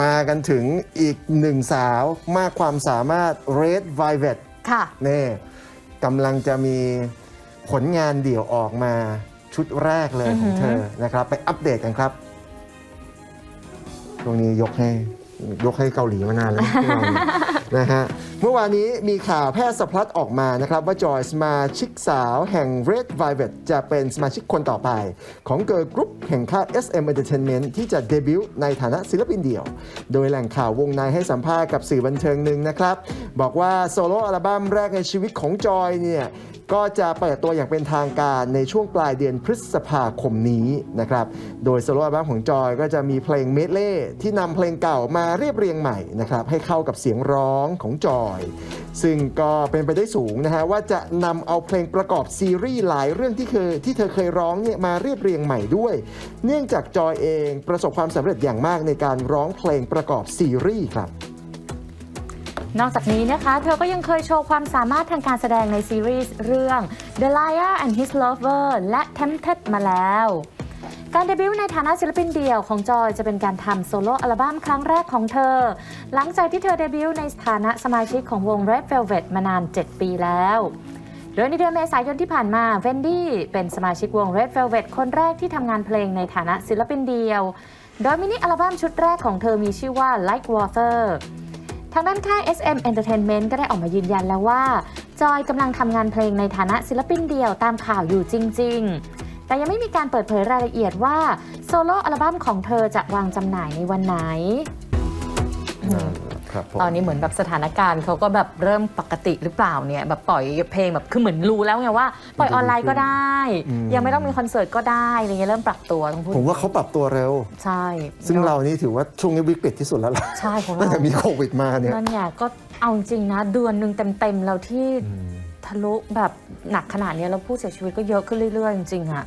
มากันถึงอีกหนึ่งสาวมากความสามารถ Red Velvet ค่ะนี่กำลังจะมีผลงานเดี่ยวออกมาชุดแรกเลยของเธอนะครับ ไปอัปเดตกันครับตรงนี้ยกให้ยกให้เกาหลีมานานแล้วพวกเราเนี่ยนะฮะ เมื่อวานนี้มีข่าวแพทย์สะพลัดออกมานะครับ ว่าจอยสมาชิกสาวแห่ง Red Velvet จะเป็นสมาชิกคนต่อไป ของเกิร์ลกรุ๊ปแห่งค่าย SM Entertainment ที่จะเดบิวต์ในฐานะศิลปินเดี่ยว โดยแหล่งข่าววงในให้สัมภาษณ์กับสื่อบันเทิงหนึ่งนะครับ บอกว่าโซโล่อัลบั้มแรกในชีวิตของจอยเนี่ยก็จะเปิดตัวอย่างเป็นทางการในช่วงปลายเดือนพฤษภาคมนี้นะครับ โดยโซโล่อัลบั้มของจอยก็จะมีเพลงเมดเล่ที่นำเพลงเก่ามาเรียบเรียงใหม่นะครับให้เข้ากับเสียงร้องของจอยซึ่งก็เป็นไปได้สูงนะฮะว่าจะนำเอาเพลงประกอบซีรีส์หลายเรื่องที่เคยที่เธอเคยร้องเนี่ยมาเรียบเรียงใหม่ด้วย เนื่องจากจอยเองประสบความสำเร็จอย่างมากในการร้องเพลงประกอบซีรีส์ครับนอกจากนี้นะคะ เธอก็ยังเคยโชว์ความสามารถทางการแสดงในซีรีส์เรื่อง The Liar and His Lover และ Tempted มาแล้ว การเดบิวต์ในฐานะศิลปินเดี่ยวของจอยจะเป็นการทำโซโล่อัลบั้มครั้งแรกของเธอ หลังจากที่เธอเดบิวต์ในฐานะสมาชิกของวง Red Velvet มานาน 7 ปีแล้ว โดยในเดือนเมษายนที่ผ่านมาเวนดี้เป็นสมาชิกวง Red Velvet คนแรกที่ทำงานเพลงในฐานะศิลปินเดี่ยว โดยมินิอัลบั้มชุดแรกของเธอมีชื่อว่า Like Water ทางด้านค่าย SM Entertainment ก็ได้ออกมายืนยันแล้วว่า จอยกำลังทำงานเพลงในฐานะศิลปินเดี่ยวตามข่าวอยู่จริง ๆ แต่ยังไม่มีการเปิดเผยรายละเอียดว่าโซโล่อัลบั้มของเธอจะวางจำหน่ายในวันไหนครับผมตอนนี้เหมือนแบบสถานการณ์เขาก็แบบเริ่มปกติหรือเปล่าเนี่ยแบบปล่อยเพลงแบบคือเหมือนรู้แล้วไงว่า ปล่อยออนไลน์ก็ได้อืมยังไม่ต้องมีคอนเสิร์ตก็ได้อะไรเงี้ยเริ่มปรับตัวต้องพูดผมว่าเขาปรับตัวเร็ว ใช่ ซึ่งเรานี่ถือว่าช่วงนี้วิกฤตที่สุดแล้วล่ะใช่ของตั้งเราแต่มีโควิดมาเนี่ยนั่นเนี่ยก็เอาจริงนะเดือนหนึ่งเต็มๆแล้วที่ ทะลุแบบหนักขนาดนี้แล้วผู้เสียชีวิตก็เยอะขึ้นเรื่อยๆ จริงๆอะ